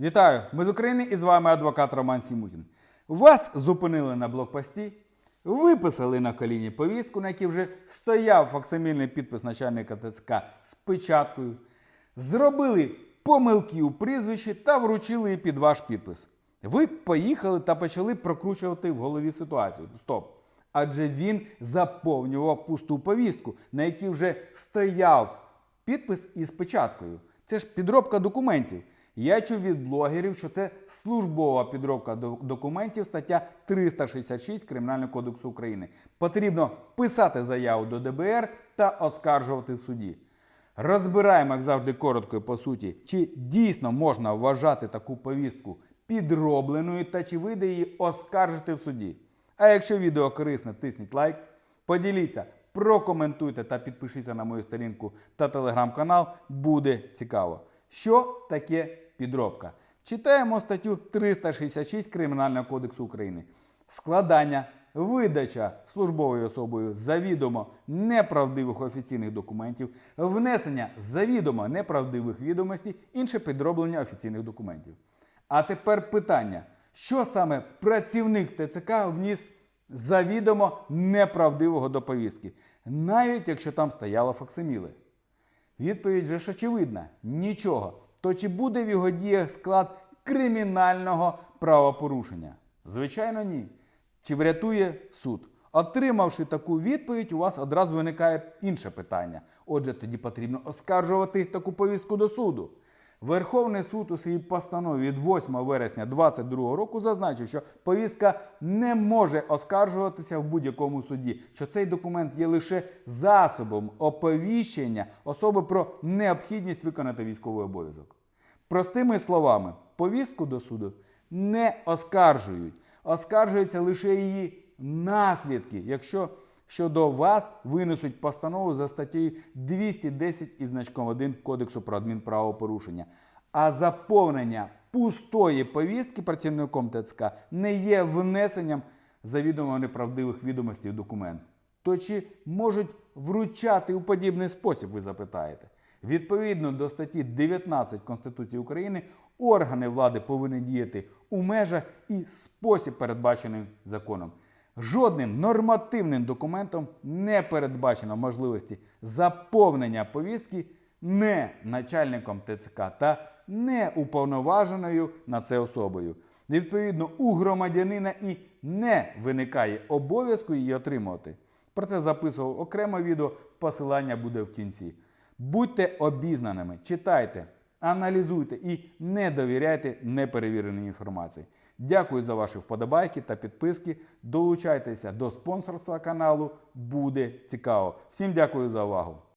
Вітаю! Ми з України і з вами адвокат Роман Сімутін. Вас зупинили на блокпості, виписали на коліні повістку, на якій вже стояв факсимільний підпис начальника ТЦК з печаткою, зробили помилки у прізвищі та вручили її під ваш підпис. Ви поїхали та почали прокручувати в голові ситуацію. Стоп! Адже він заповнював пусту повістку, на якій вже стояв підпис із печаткою. Це ж підробка документів. Я чув від блогерів, що це службова підробка документів, стаття 366 Кримінального кодексу України. Потрібно писати заяву до ДБР та оскаржувати в суді. Розбираємо, як завжди, коротко і по суті, чи дійсно можна вважати таку повістку підробленою та чи вийде її оскаржити в суді. А якщо відео корисне, тисніть лайк, поділіться, прокоментуйте та підпишіться на мою сторінку та телеграм-канал. Буде цікаво. Що таке підробка? Читаємо статтю 366 Кримінального кодексу України. Складання, видача службовою особою завідомо неправдивих офіційних документів, внесення завідомо неправдивих відомостей, інше підроблення офіційних документів. А тепер питання: що саме працівник ТЦК вніс завідомо неправдивого до повістки, навіть якщо там стояло факсиміле? Відповідь же ж очевидна: нічого. То чи буде в його діях склад кримінального правопорушення? Звичайно, ні. Чи врятує суд? Отримавши таку відповідь, у вас одразу виникає інше питання. Отже, тоді потрібно оскаржувати таку повістку до суду. Верховний суд у своїй постанові від 8 вересня 2022 року зазначив, що повістка не може оскаржуватися в будь-якому суді, що цей документ є лише засобом оповіщення особи про необхідність виконати військовий обов'язок. Простими словами, повістку до суду не оскаржують, оскаржуються лише її наслідки, якщо щодо вас винесуть постанову за статтею 210 із значком 1 Кодексу про адмінправопорушення. А заповнення пустої повістки працівником ТЦК не є внесенням завідомо неправдивих відомостей в документ. То чи можуть вручати у подібний спосіб, ви запитаєте? Відповідно до статті 19 Конституції України, органи влади повинні діяти у межах і спосіб, передбачений законом. Жодним нормативним документом не передбачено можливості заповнення повістки не начальником ТЦК та не уповноваженою на це особою. Відповідно, у громадянина і не виникає обов'язку її отримувати. Про це записував окреме відео, посилання буде в кінці. Будьте обізнаними, читайте, аналізуйте і не довіряйте неперевіреній інформації. Дякую за ваші вподобайки та підписки. Долучайтеся до спонсорства каналу. Буде цікаво. Всім дякую за увагу.